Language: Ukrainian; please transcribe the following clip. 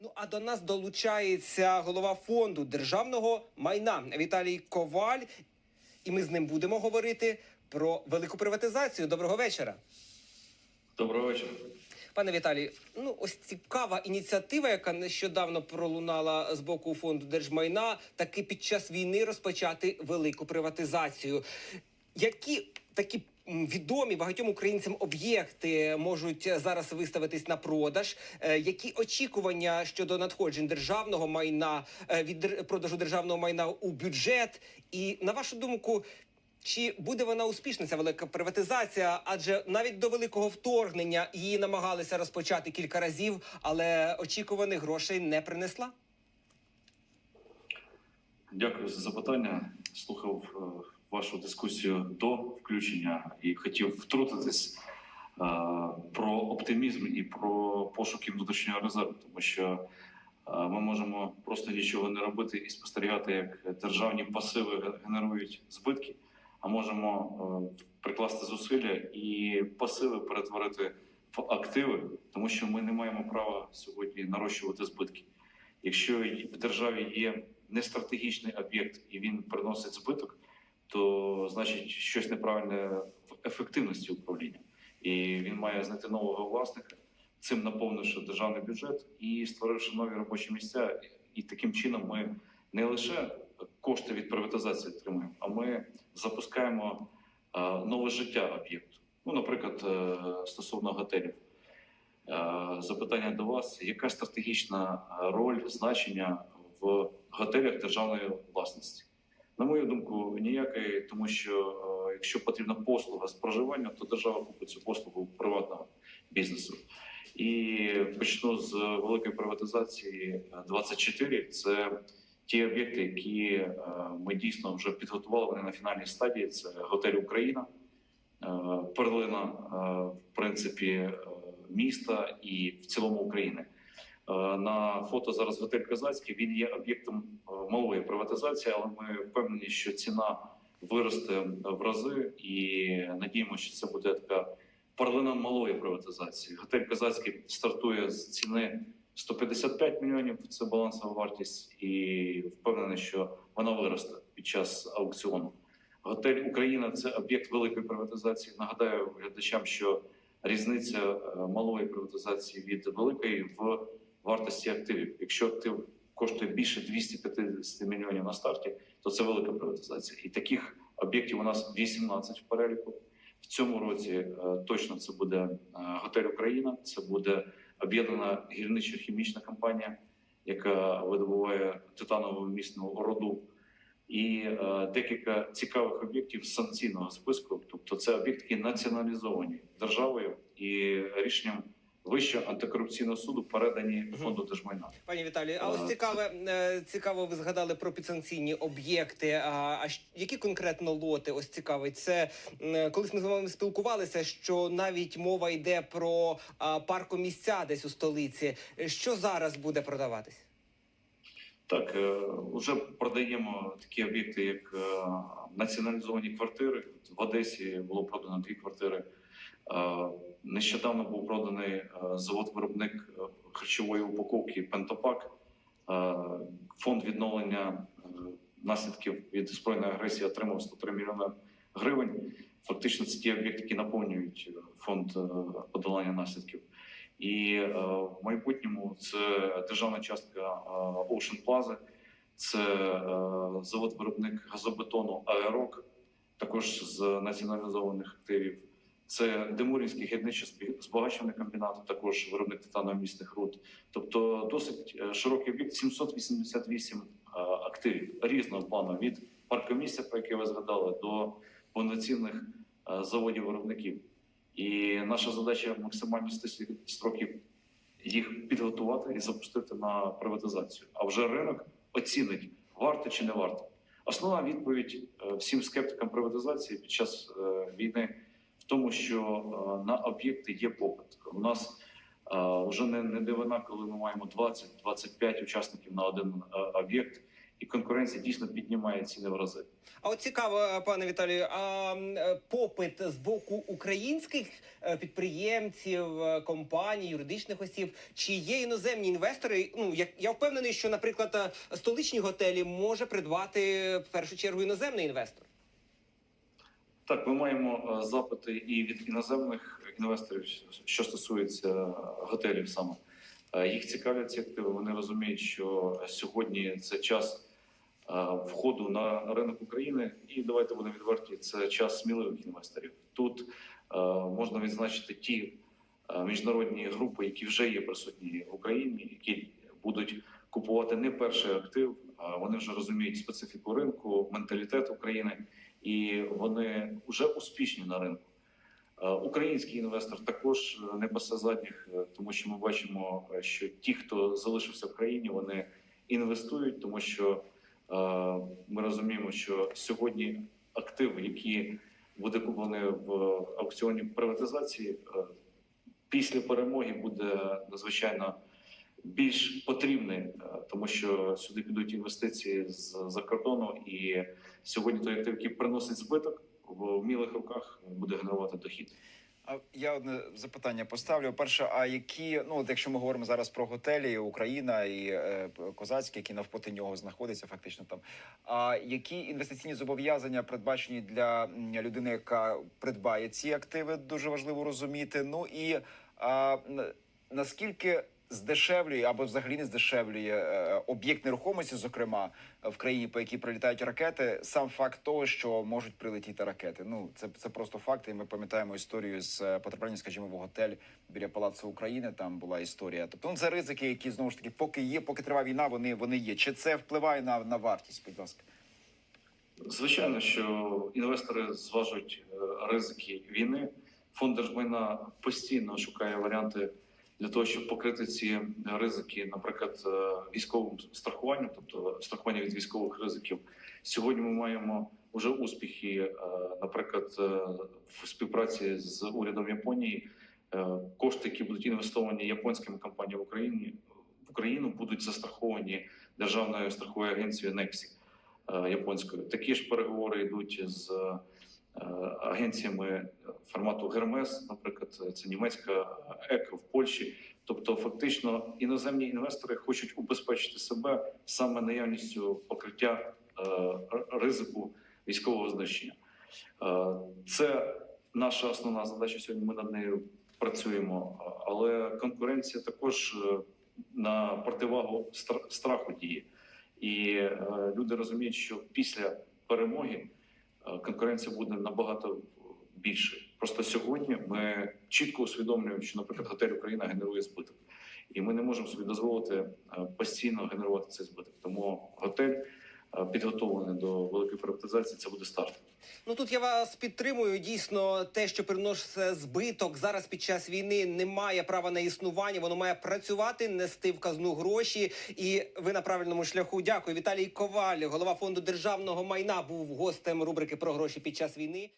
Ну а до нас долучається голова фонду державного майна Віталій Коваль, і ми з ним будемо говорити про велику приватизацію. Доброго вечора. Доброго вечора. Пане Віталій, ну ось цікава ініціатива, яка нещодавно пролунала з боку фонду держмайна, таки під час війни розпочати велику приватизацію. Які такі відомі багатьом українцям об'єкти можуть зараз виставитись на продаж? Е, Які очікування щодо надходжень державного майна е, від продажу державного майна у бюджет? І на вашу думку, чи буде вона успішна ця велика приватизація? Адже навіть до великого вторгнення її намагалися розпочати кілька разів, але очікуваних грошей не принесла. Дякую за запитання. Слухав е, вашу дискусію до включення і хотів втрутитись е, про оптимізм і про пошуки внутрішнього резерву, тому що е, ми можемо просто нічого не робити і спостерігати, як державні пасиви генерують збитки, а можемо е, прикласти зусилля і пасиви перетворити в активи, тому що ми не маємо права сьогодні нарощувати збитки. Якщо в державі є нестратегічний об'єкт і він приносить збиток, то значить щось неправильне в ефективності управління, і він має знайти нового власника, цим наповнивши державний бюджет і створивши нові робочі місця. І таким чином ми не лише кошти від приватизації отримуємо, а ми запускаємо е, нове життя об'єкту. Ну, наприклад, е, стосовно готелів. Е, Запитання до вас: яка стратегічна роль значення в готелях державної власності? На мою думку, ніякої, тому що е, якщо потрібна послуга з проживання, то держава купить цю послугу приватного бізнесу. І почну з великої приватизації е, 24. Це ті об'єкти, які е, ми дійсно вже підготували. Вони на фінальній стадії. Це готель Україна, е, перлина, е, в принципі, е, міста і в цілому України. Е, На фото зараз готель Казацький. Він є об'єктом е, малої приватизації, але ми впевнені, що ціна виросте в рази, і надіємося, що це буде така перлина малої приватизації. Готель Казацький стартує з ціни 155 мільйонів. Це балансова вартість, і впевнений, що вона виросте під час аукціону. Готель Україна це об'єкт великої приватизації. Нагадаю глядачам, що різниця е, малої приватизації від великої в вартості активів. Якщо актив коштує більше 250 мільйонів на старті, то це велика приватизація. І таких об'єктів у нас 18 в переліку. В цьому році е, точно це буде е, готель Україна, це буде об'єднана гірничо-хімічна компанія, яка видобуває титанову місну руду. І е, декілька цікавих об'єктів санкційного списку. Тобто, це об'єкти, націоналізовані державою і рішенням Вищого антикорупційного суду передані фонду держмайна. Пані Віталію, а Е, ось цікаве е, цікаво, ви згадали про підсанкційні об'єкти. А, а які конкретно лоти? Ось цікавить. Це м, колись ми з вами спілкувалися, що навіть мова йде про а, паркомісця десь у столиці. Що зараз буде продаватись? Так, е, вже продаємо такі об'єкти, як е, націоналізовані квартири. В Одесі було продано дві квартири. Нещодавно був проданий е, завод-виробник е, харчової упаковки Пентопак. Фонд відновлення е, наслідків від збройної агресії отримав 103 мільйони гривень. Фактично, це ті об'єкти, які наповнюють фонд подолання наслідків. І в майбутньому це державна частка Ocean Plaza, це завод-виробник газобетону Аерок, також з націоналізованих активів. Це Демурінський гірничо збагачений комбінат, також виробник титаномісних руд. Тобто досить е, широкий об'єкт, 788 е, активів різного плану від паркомісця, про яке ви згадали, до повноцінних е, заводів-виробників. І наша задача максимально стислі строків їх підготувати і запустити на приватизацію. А вже ринок оцінить, варто чи не варто. Основна відповідь всім скептикам приватизації під час війни тому, що е, на об'єкти є попит. У нас е, вже не, не дивина, коли ми маємо 20-25 учасників на один е, об'єкт, і конкуренція дійсно піднімає ціни в рази. А от цікаво, пане Віталію, а попит з боку українських підприємців, компаній, юридичних осіб, чи є іноземні інвестори? Ну як я впевнений, що, наприклад, столичні готелі може придбати в першу чергу іноземний інвестор. Так, ми маємо е, запити і від іноземних інвесторів, що стосується е, готелів саме. Е, Їх цікавлять ці активи. Вони розуміють, що сьогодні це час входу на ринок України, і давайте будемо відверті. Це час сміливих інвесторів. Тут можна відзначити ті міжнародні групи, які вже є присутні в Україні, які будуть купувати не перший актив. Вони вже розуміють специфіку ринку, менталітет України і вони вже успішні на ринку. Е, Український інвестор також е, не пасе задніх, е, тому що ми бачимо, що ті, хто залишився в країні, вони інвестують, тому що ми розуміємо, що сьогодні актив, який буде куплений в аукціоні приватизації, після перемоги буде надзвичайно більш потрібний, е, тому що сюди підуть інвестиції з за кордону, і сьогодні той актив, який приносить збиток в вмілих руках, буде генерувати дохід. Я одне запитання поставлю. Перше, а які, ну от якщо ми говоримо зараз про готелі, Україна і е, Козацький, які навпроти нього знаходиться, фактично там. А які інвестиційні зобов'язання передбачені для людини, яка придбає ці активи, дуже важливо розуміти. Ну і а, наскільки здешевлює або взагалі не здешевлює е, об'єкт нерухомості, зокрема в країні, по якій прилітають ракети, сам факт того, що можуть прилетіти ракети. Ну це, це просто факти. І ми пам'ятаємо історію з е, потраплянням, скажімо, в готель біля Палацу України. Там була історія. Тобто ну, це ризики, які знову ж таки, поки є, поки триває війна, вони, вони є. Чи це впливає на, на вартість? Будь ласка. Звичайно, що інвестори зважують е, ризики війни. Фонд держмайна постійно шукає варіанти для того, щоб покрити ці ризики, наприклад, е, військовим страхуванням, тобто страхування від військових ризиків. Сьогодні ми маємо вже успіхи, е, наприклад, е, в співпраці з урядом Японії. Кошти, які будуть інвестовані японськими компаніями в Україні в Україну, будуть застраховані державною страховою агенцією е, японською. Такі ж переговори йдуть з агенціями формату Гермес, наприклад, це німецька ЕК в Польщі. Тобто, фактично, іноземні інвестори хочуть убезпечити себе саме наявністю покриття е, ризику військового знищення. Е, Це наша основна задача. Сьогодні ми над нею працюємо, але конкуренція також е, на противагу страху діє. І е, люди розуміють, що після перемоги е, конкуренція буде набагато більше. Просто сьогодні ми чітко усвідомлюємо, що, наприклад, готель Україна генерує збиток, і ми не можемо собі дозволити е, постійно генерувати цей збиток. Тому готель е, підготовлений до великої приватизації. Це буде старт. Ну тут я вас підтримую. Дійсно, те, що приносить збиток зараз під час війни, не має права на існування. Воно має працювати, нести в казну гроші. І ви на правильному шляху. Дякую. Віталій Коваль, голова фонду державного майна, був гостем рубрики про гроші під час війни.